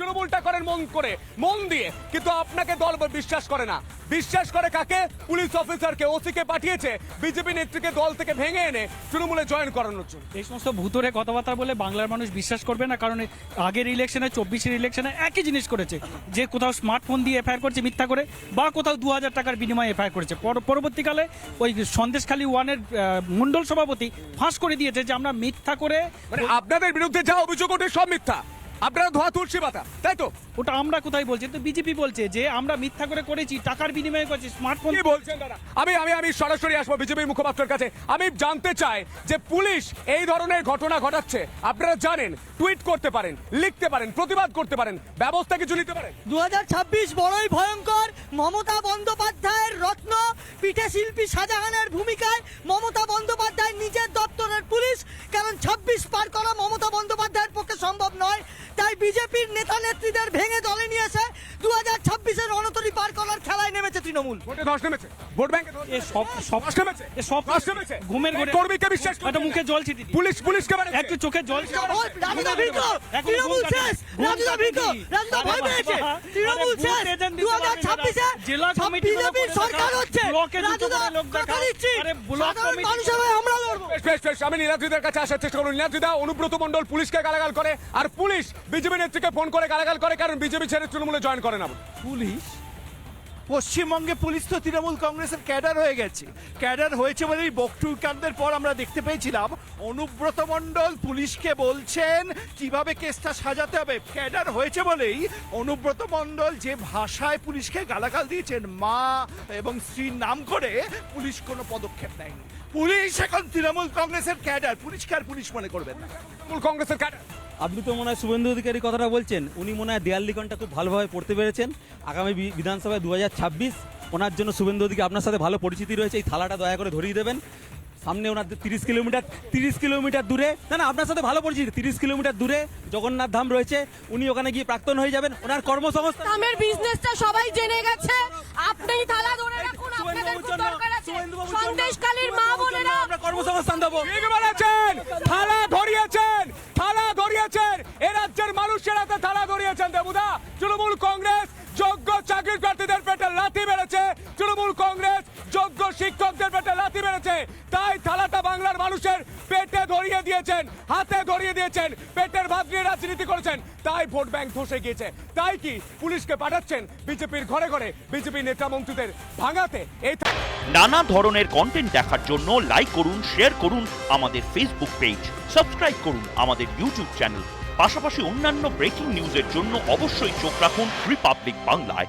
তৃণমূলটা করেন মন করে মন দিয়ে। কিন্তু আপনাকে দল বিশ্বাস করে না। বিশ্বাস করে কাকে? পুলিশ অফিসারকে। ওসিকে পাঠিয়েছে। বিজেপি নেত্রীকে দল থেকে ভেঙে এনে তৃণমূলে জয়েন করানোর জন্য। এই সমস্ত ভূতরে কথাবার্তা বলে বাংলার মানুষ বিশ্বাস করবে না কারণ আগের ইলেকশনে চব্বিশের ইলেকশনে একই জিনিস করেছে। যে কোথাও স্মার্টফোন দিয়ে এফআইআর করছে মিথ্যা করে বা কোথাও দু হাজার টাকার বিনিময়ে এফআইআর করেছে। পর- পরবর্তীকালে ওই সন্দেশখালী ওয়ানের মণ্ডল সভাপতি ফাঁস করে দিয়েছে যে আমরা মিথ্যা করে মানে আপনাদের বিরুদ্ধে যা অভিযোগ ওঠে সব মিথ্যা। আপনারা ধোয়া তুলসী পাতা তাই তো? ওটা আমরা কোথায় বলছি? তো বিজেপি বলছে যে আমরা মিথ্যা করে করেছি টাকার বিনিময়ে করেছি স্মার্টফোন কি বলছেন দাদা আমি আমি আমি সরাসরি আসব বিজেপির মুখপাত্রের কাছে। আমি জানতে চাই যে পুলিশ এই ধরনের ঘটনা ঘটাচ্ছে। আপনারা জানেন টুইট করতে পারেন লিখতে পারেন প্রতিবাদ করতে পারেন ব্যবস্থা কিছু নিতে পারেন? দু বড়ই ভয়ঙ্কর মমতা বন্দ্যোপাধ্যায়ের রত্ন পিঠে শিল্পী শাহজাহানের ভূমিকায় মমতা বন্দ্যোপাধ্যায় নিজের দপ্তরের পুলিশ। কারণ ছাব্বিশ পার করা মমতা বন্দ্যোপাধ্যায়ের পক্ষে সম্ভব নয়। বিজেপির নেতা নেত্রীদের ভেঙে দলে নিয়েছে দু হাজার নেমেছে তৃণমূল। ভোটে ধস নেমেছে। ভোট ব্যাংকে এ সব সব ধস নেমেছে। এ সব ধস নেমেছে। ঘুমের ঘরে কর্মীকে বিশ্বাস করতে একটা মুখে জল ছিটি পুলিশ পুলিশকে মানে একটু চোখে জল রাজুদা ভিগো, তৃণমূল শেষ, রাজুদা কাটে রাজুদা ভয় পেয়েছে, তৃণমূল শেষ, বুথ এজেন্ট দিতে 2026 পারবে জেলা কমিটি বিজেপির সরকার হচ্ছে। রাজুদা, কথা দিচ্ছি, আরে ব্লক কমিটি- মানুষ আমরা লড়বো। বেশ বেশ বেশ আমি নীলাদ্রিদের কাছে আসার চেষ্টা করুন নীলাদ্রিদা অনুব্রত মণ্ডল পুলিশকে গালাগাল করে আর পুলিশ বিজেপি নেত্রীকে ফোন করে গালাগাল করে কারণ বিজেপি ছেড়ে তৃণমূলে জয়েন করে না পুলিশ? পশ্চিমবঙ্গে পুলিশ তো তৃণমূল কংগ্রেসের ক্যাডার হয়ে গেছে। ক্যাডার হয়েছে বলে বলেই বকটুকাণ্ডের পর আমরা দেখতে পেয়েছিলাম। অনুব্রত মণ্ডল পুলিশকে বলছেন, কীভাবে কেসটা সাজাতে হবে? ক্যাডার হয়েছে বলেই অনুব্রত মণ্ডল যে ভাষায় পুলিশকে গালাগাল দিয়েছেন, মা এবং স্ত্রীর নাম করে পুলিশ কোনো পদক্ষেপ নেয়নি। পুলিশ এখন তৃণমূল কংগ্রেসের ক্যাডার। পুলিশকে আর পুলিশ মনে করবেন না। তৃণমূল কংগ্রেসের আপনি তো মনে হয় শুভেন্দু অধিকারী কথাটা বলছেন উনি মনে হয় দেয়াল লিখনটা খুব ভালোভাবে পড়তে পেরেছেন। আগামী বিধানসভায় দু হাজার ছাব্বিশ ওনার জন্য শুভেন্দু অধিকারী আপনার সাথে ভালো পরিচিতি রয়েছে এই থালাটা দয়া করে ধরিয়ে দেবেন। সামনে ওনার তিরিশ কিলোমিটার তিরিশ কিলোমিটার দূরে না না আপনার সাথে ভালো পরিচিতি তিরিশ কিলোমিটার দূরে জগন্নাথ ধাম রয়েছে উনি ওখানে গিয়ে প্রাক্তন হয়ে যাবেন ওনার কর্মসংস্থান আমের বিজনেসটা সবাই জেনে গেছে। আপনি থালা ধরে রাখুন আপনাদের খুব দরকার আছে। সন্দেশকালীর মা বোনেরা আমরা কর্মসংস্থান দেবো। ঠিক বলেছেন থালা ধরিয়েছেন! থালা ধরিয়েছেন এ রাজ্যের মানুষের হাতে তারা ধরিয়েছেন দেবুদা। তৃণমূল কংগ্রেস যোগ্য চাকরি প্রার্থীদের পেটে লাথি মেরেছে। তৃণমূল কংগ্রেস যোগ্য শিক্ষকদের পেটে লাথি মেরেছে। তাই থালাটা বাংলার মানুষের পেটে ধরিয়ে দিয়েছেন, হাতে ধরিয়ে দিয়েছেন, পেটের ভাত নিয়ে রাজনীতি করেছেন। তাই ভোট ব্যাংক ধসে গিয়েছে। তাই কি পুলিশকে পাঠাচ্ছেন বিজেপির ঘরে ঘরে? বিজেপি নেতা মন্ত্রীদের ভাঙাতে এই নানা ধরনের কন্টেন্ট দেখার জন্য লাইক করুন শেয়ার করুন আমাদের ফেসবুক পেজ সাবস্ক্রাইব করুন আমাদের ইউটিউব চ্যানেল পাশাপাশি অন্যান্য ব্রেকিং নিউজের জন্য অবশ্যই চোখ রাখুন রিপাবলিক বাংলায়